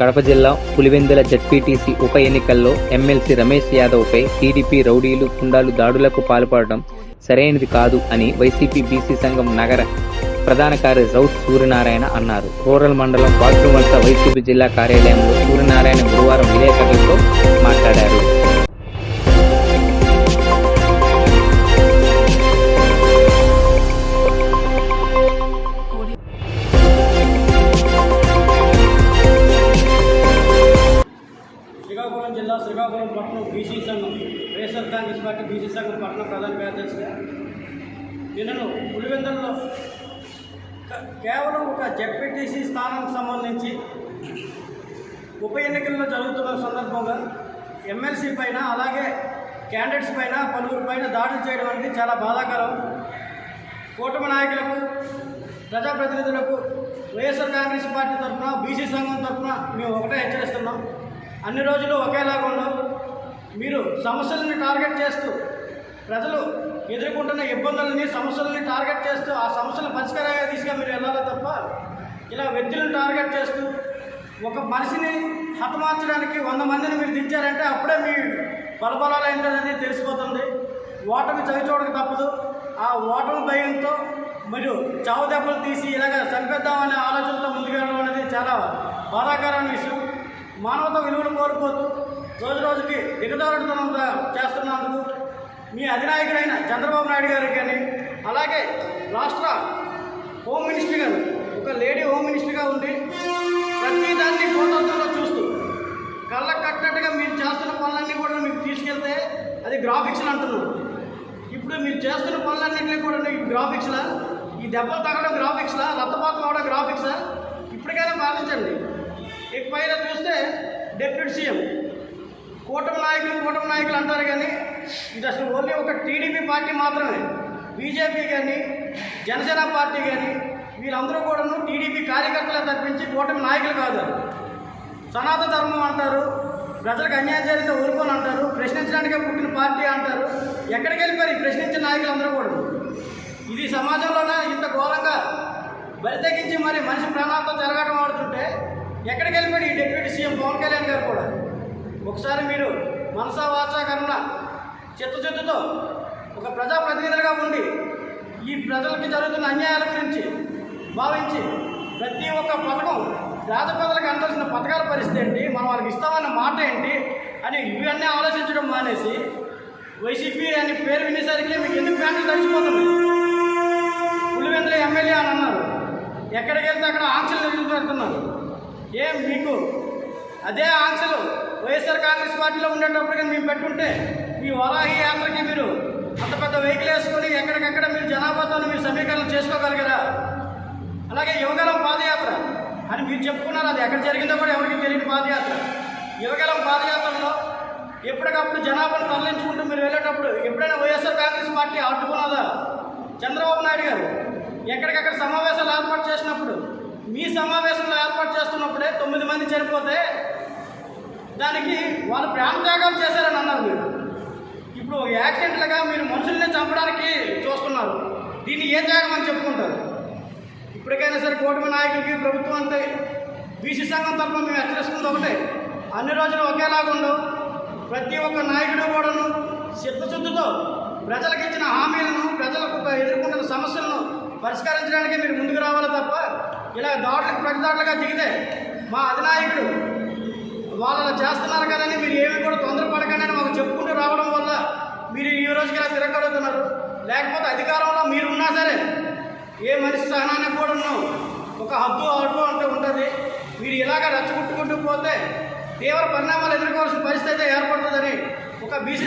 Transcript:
కడప జిల్లా పులివెందుల జడ్పీటీసీ ఉప ఎన్నికల్లో ఎమ్మెల్సీ రమేష్ యాదవ్పై టీడీపీ రౌడీలు కుండాలు దాడులకు పాల్పడడం సరైనది కాదు అని వైసీపీ బీసీ సంఘం నగర ప్రధాన కార్యదర్శి రౌత్ సూర్యనారాయణ అన్నారు. రూరల్ మండలం పాత్రుమల్స వైసీపీ జిల్లా కార్యాలయంలో సూర్యనారాయణ గురువారం విలేకరులతో మాట్లాడారు. బీసీ సంఘం వైఎస్ఆర్ కాంగ్రెస్ పార్టీ బీసీ సంఘం పట్టణ ప్రధాన కార్యదర్శిగా. నిన్నను పులివెందులలో కేవలం ఒక జెడ్పీటీసీ స్థానానికి సంబంధించి ఉప ఎన్నికల్లో జరుగుతున్న సందర్భంగా ఎమ్మెల్సీ పైన అలాగే క్యాండిడేట్స్ పైన పలువురు పైన దాడులు చేయడం అనేది చాలా బాధాకరం. కూటమి నాయకులకు ప్రజాప్రతినిధులకు వైఎస్ఆర్ కాంగ్రెస్ పార్టీ తరఫున బీసీ సంఘం తరఫున మేము ఒకటే హెచ్చరిస్తున్నాం. అన్ని రోజులు ఒకేలాగా ఉండవు మీరు సమస్యలని టార్గెట్ చేస్తూ ప్రజలు ఎదుర్కొంటున్న ఇబ్బందులని సమస్యలని టార్గెట్ చేస్తూ ఆ సమస్యల పరిష్కారంగా తీసుకుని మీరు వెళ్ళాలి తప్ప ఇలా వ్యక్తులను టార్గెట్ చేస్తూ ఒక మనిషిని హతమార్చడానికి వంద మందిని మీరు దించారంటే అప్పుడే మీ బలబలాలు ఏంటనేది తెలిసిపోతుంది. ఓటమి చవిచూడక తప్పదు. ఆ ఓటమి భయంతో మీరు చావు దెబ్బలు తీసి ఇలాగ చంపేద్దామనే ఆలోచనతో ముందుకెళ్ళడం అనేది చాలా బాధాకరమైన విషయం. మానవత విలువలు కోల్పోతూ రోజు రోజుకి దిగదారుడుతనం చేస్తున్నందుకు మీ అధినాయకుడైన చంద్రబాబు నాయుడు గారికి కానీ అలాగే రాష్ట్ర హోమ్ మినిస్టర్ గారు ఒక లేడీ హోమ్ మినిస్టర్గా ఉండి ప్రతి దాన్ని భూతత్వంలో చూస్తూ కళ్ళ కట్టినట్టుగా మీరు చేస్తున్న పనులన్నీ కూడా మీకు తీసుకెళ్తే అది గ్రాఫిక్స్ అంటున్నారు. ఇప్పుడు మీరు చేస్తున్న పనులన్నింటినీ కూడా మీకు గ్రాఫిక్స్లా ఈ దెబ్బలు తగ్గడం గ్రాఫిక్స్లా రక్తపాతం అవడం గ్రాఫిక్సా ఇప్పటికైనా భావించండి ఇక పైన చూస్తే డెప్యూటీ సీఎం కూటమి నాయకులు కూటమి నాయకులు అంటారు కానీ ఇది అసలు ఓన్లీ ఒక టీడీపీ పార్టీ మాత్రమే. బీజేపీ కానీ జనసేన పార్టీ కానీ వీళ్ళందరూ కూడాను టీడీపీ కార్యకర్తలే తప్పించి కూటమి నాయకులు కాదు సనాతన ధర్మం అంటారు ప్రజలకు అన్యాయం జరిగితే ఊరుకోని అంటారు ప్రశ్నించడానికే పుట్టిన పార్టీ అంటారు ఎక్కడికి వెళ్ళిపోయారు ప్రశ్నించిన నాయకులు అందరూ కూడా ఇది సమాజంలోనే? ఇంత ఘోరంగా? బరితెగించి మరి మనిషి ప్రాణాలతో జరగడం ఆడుతుంటే ఎక్కడికి వెళ్ళిపోయాడు ఈ డిప్యూటీ సీఎం పవన్ కళ్యాణ్ గారు కూడా? ఒకసారి మీరు మనసా వాచాకరణ చిత్తశుద్ధితో ఒక ప్రజాప్రతినిధులుగా ఉండి ఈ ప్రజలకి జరుగుతున్న అన్యాయాల గురించి భావించి ప్రతి ఒక్క పథకం పేద ప్రజలకు అందాల్సిన పథకాల పరిస్థితి ఏంటి? మనం వాళ్ళకి ఇస్తామన్న మాట ఏంటి? అని ఇవన్నీ ఆలోచించడం మానేసి వైసీపీ అని పేరు వినేసరికి మీకు ఎందుకు ఫ్యామిలీ తడిచిపోతుంది పులివెందుల ఎమ్మెల్యే అని అన్నారు. ఎక్కడికి వెళ్తే అక్కడ ఆంక్షలు ఎందుకు పెడుతున్నారు ఏం మీకు అదే ఆంక్షలు వైఎస్ఆర్ కాంగ్రెస్ పార్టీలో ఉండేటప్పుడు కానీ మేము పెట్టుంటే మీ వరాహి యాత్రకి మీరు అంత పెద్ద వెహికల్ వేసుకొని ఎక్కడికక్కడ మీరు జనాభాతో మీరు సమీకరణ చేసుకోగలిగారా? అలాగే యువగలం పాదయాత్ర. అని మీరు చెప్పుకున్నారు అది ఎక్కడ జరిగిందో కూడా ఎవరికి తెలియని పాదయాత్ర. యువగలం పాదయాత్రలో ఎప్పటికప్పుడు జనాభాను తరలించుకుంటూ మీరు వెళ్ళేటప్పుడు ఎప్పుడైనా వైఎస్ఆర్ కాంగ్రెస్ పార్టీ అడ్డుకున్నదా చంద్రబాబు నాయుడు గారు ఎక్కడికక్కడ సమావేశాలు ఏర్పాటు చేసినప్పుడు మీ సమావేశంలో ఏర్పాటు చేస్తున్నప్పుడే తొమ్మిది మంది చనిపోతే దానికి వాళ్ళు ప్రాణత్యాగాలు చేశారని అన్నారు మీరు. ఇప్పుడు యాక్సిడెంట్లుగా మీరు మనుషుల్ని చంపడానికి చూస్తున్నారు. దీన్ని ఏ త్యాగం అని చెప్పుకుంటారు? ఇప్పటికైనా సరే కూటమి నాయకులకి ప్రభుత్వం అంతే బీసీ సంఘం తరఫున మేము హెచ్చరిస్తుంది ఒకటే. అన్ని రోజులు ఒకేలాగా ఉండవు ప్రతి ఒక్క నాయకుడు కూడాను చిత్తశుద్ధితో ప్రజలకు ఇచ్చిన హామీలను ప్రజలకు ఎదుర్కొంటున్న సమస్యలను పరిష్కరించడానికి మీరు ముందుకు రావాలి తప్ప ఇలా దాడులకు ప్రతిదాడులుగా దిగితే మా అధినాయకుడు వాళ్ళు అలా చేస్తున్నారు కదని మీరు ఏమి కూడా తొందరపడకండి అని మాకు చెప్పుకుంటూ రావడం వల్ల మీరు ఈ రోజుకి ఇలా తిరగలుగుతున్నారు లేకపోతే అధికారంలో మీరు ఉన్నా సరే ఏ మనిషి సహనానికి కూడా ఉన్నావు? ఒక హద్దు అడ్డు అంటూ ఉంటుంది. మీరు ఇలాగ రెచ్చగొట్టుకుంటూ పోతే తీవ్ర పరిణామాలు ఎదుర్కోవాల్సిన పరిస్థితి అయితే ఏర్పడుతుందని ఒక బీసీ